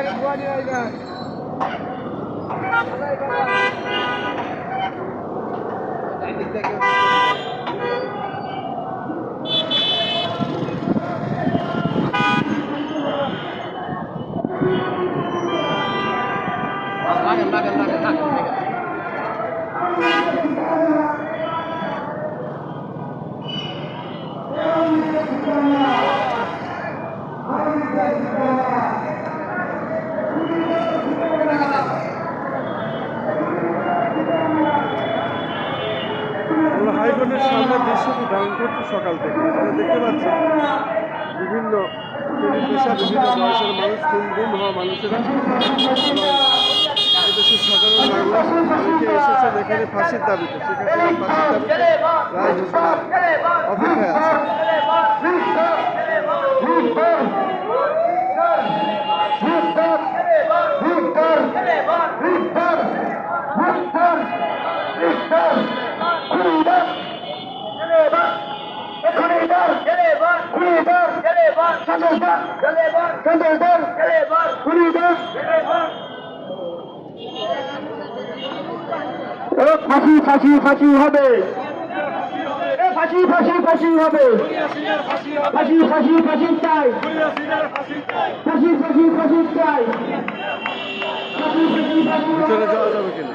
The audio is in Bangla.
Aydan, Fuadi হাইকোর্টের সামনে দৃশ্যটি ধারণ করছি সকাল থেকে। আমরা দেখতে পাচ্ছি বিভিন্ন পেশা, বিভিন্ন বয়সের মানুষ হওয়া মানুষেরা এদেশের সাধারণ নাগরিক অনেকে এসেছেন এখানে ফাঁসির দাবিতে। সেখানে ফাঁসির দাবিতে রায় ঘোষণার অপেক্ষায় আছে। ফাঁসি ফাঁসি ফাঁসি হবে। ফাঁসি ফাঁসি ফাঁসি হবে। ফাঁসি ফাঁসি ফাঁসি চাই। ফাঁসি ফাঁসি ফাঁসি চাই। ফাঁসি ফাঁসি ফাঁসি ভিতরে যাওয়া যাবে কিনা